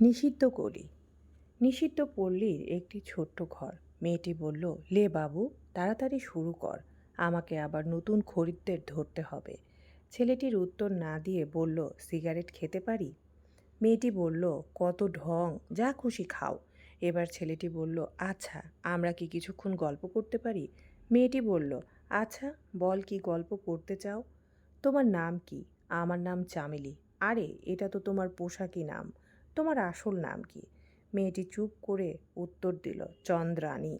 নিষিদ্ধ কলি নিষিদ্ধ পল্লীর একটি ছোট্ট ঘর। মেয়েটি বলল, লে বাবু, তাড়াতাড়ি শুরু কর। আমাকে আবার নতুন খরিদ্দের ধরতে হবে। ছেলেটির উত্তর না দিয়ে বলল, সিগারেট খেতে পারি? মেয়েটি বলল, কত ঢং, যা খুশি খাও। এবার ছেলেটি বলল আচ্ছা আমরা কি কিছুক্ষণ গল্প করতে পারি? মেয়েটি বলল আচ্ছা বল কি গল্প করতে চাও? তোমার নাম কি? আমার নাম চামেলি। আরে, এটা তো তোমার পোশাকি নাম। তোমার আসল নাম কি? মেয়েটি চুপ করে উত্তর দিল চন্দ্রানী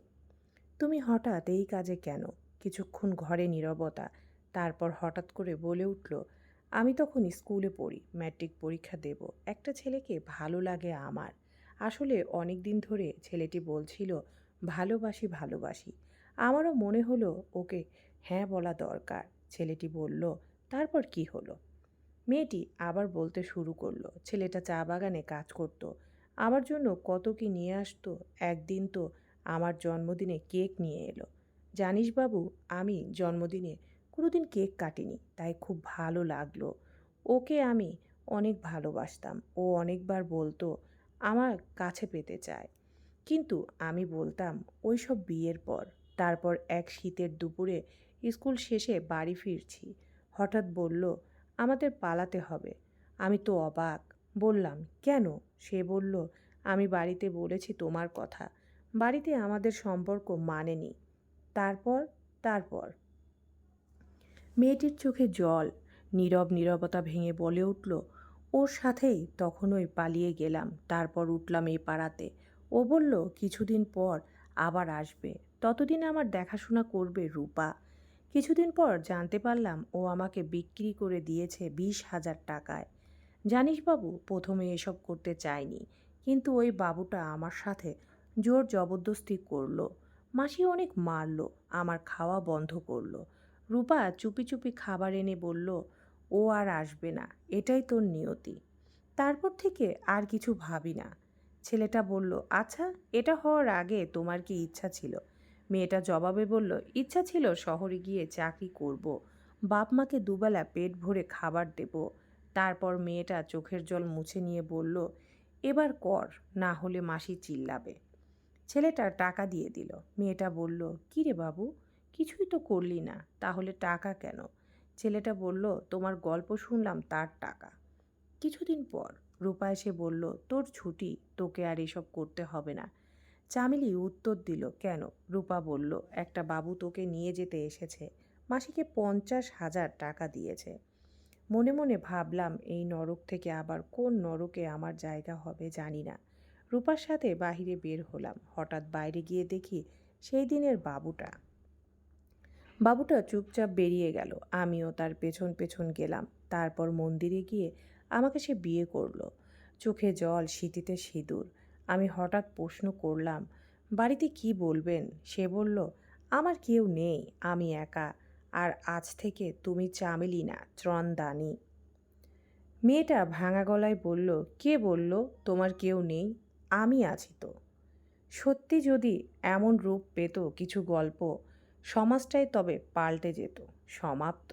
তুমি হঠাৎ এই কাজে কেন? কিছুক্ষণ ঘরে নীরবতা, তারপর হঠাৎ করে বলে উঠল, আমি তখন স্কুলে পড়ি, ম্যাট্রিক পরীক্ষা দেব। একটা ছেলেকে ভালো লাগে আমার। আসলে অনেক দিন ধরে ছেলেটি বলছিল, ভালোবাসি ভালোবাসি। আমারও মনে হলো, ওকে হ্যাঁ বলা দরকার। ছেলেটি বলল, তারপর কি হলো? মেয়েটি আবার বলতে শুরু করল, ছেলেটা চা বাগানে কাজ করতো। আমার জন্য কত কি নিয়ে আসতো? একদিন তো আমার জন্মদিনে কেক নিয়ে এলো। জানিস বাবু, আমি জন্মদিনে কোনোদিন কেক কাটিনি, তাই খুব ভালো লাগল। ওকে আমি অনেক ভালোবাসতাম। ও অনেকবার বলতো, আমার কাছে পেতে চায়। কিন্তু আমি বলতাম, ওই সব বিয়ের পর, তারপর এক শীতের দুপুরে স্কুল শেষে বাড়ি ফিরছি। হঠাৎ বলল আমাদের পালাতে হবে। আমি তো অবাক। বললাম, কেন? সে বলল, আমি বাড়িতে বলেছি তোমার কথা। বাড়িতে আমাদের সম্পর্ক মানেনি। তারপর? তারপর? মেয়েটির চোখে জল, নীরব নীরবতা ভেঙে বলে উঠল, ওর সাথেই তখনই পালিয়ে গেলাম। তারপর উঠলাম এই পাড়াতে। ও বলল, কিছুদিন পর আবার আসবে। ততদিন আমার দেখাশোনা করবে রূপা। কিছুদিন পর জানতে পারলাম ও আমাকে বিক্রি করে দিয়েছে বিশ হাজার টাকায়। জানিস বাবু, প্রথমে এসব করতে চাইনি, কিন্তু ওই বাবুটা আমার সাথে জোর জবরদস্তি করল। মাসি অনেক মারলো, আমার খাওয়া বন্ধ করল। রূপা চুপি চুপি খাবার এনে বলল, ও আর আসবে না, এটাই তোর নিয়তি। তারপর থেকে আর কিছু ভাবি না। ছেলেটা বলল আচ্ছা এটা হওয়ার আগে তোমার কি ইচ্ছা ছিল? মেয়েটা জবাবে বলল, ইচ্ছা ছিল শহরে গিয়ে চাকরি করব। বাপ মাকে দুবেলা পেট ভরে খাবার দেব। তারপর মেয়েটা চোখের জল মুছে নিয়ে বলল, এবার কর, না হলে মাসি চিল্লাবে। ছেলেটা টাকা দিয়ে দিল। মেয়েটা বলল রে বাবু, কিছুই তো করলি না, তাহলে টাকা কেন? ছেলেটা বলল, তোমার গল্প শুনলাম, তার টাকা। কিছুদিন পর রূপা এসে বলল, তোর ছুটি, তোকে আর এসব করতে হবে না। চামেলি উত্তর দিল, কেন? রূপা বলল, একটা বাবু তোকে নিয়ে যেতে এসেছে। মাসিকে পঞ্চাশ হাজার টাকা দিয়েছে। মনে মনে ভাবলাম, এই নরক থেকে আবার কোন নরকে আমার জায়গা হবে জানি না। রূপার সাথে বাহিরে বের হলাম। হঠাৎ বাইরে গিয়ে দেখি সেই দিনের বাবুটা। বাবুটা চুপচাপ বেরিয়ে গেল। আমিও তার পেছন পেছন গেলাম। তারপর মন্দিরে গিয়ে আমাকে সে বিয়ে করল। চোখে জল শীতিতে সিঁদুর। আমি হঠাৎ প্রশ্ন করলাম, বাড়িতে কি বলবেন? সে বলল, আমার কেউ নেই, আমি একা, আর আজ থেকে তুমি চামেলি না ত্রণদানি মেয়েটা ভাঙা গলায় বলল, কে বলল? তোমার কেউ নেই, আমি আছি তো। সত্যি যদি এমন রূপ পেত কিছু গল্প, সমাজটাই তবে পাল্টে যেত, সমাপ্ত।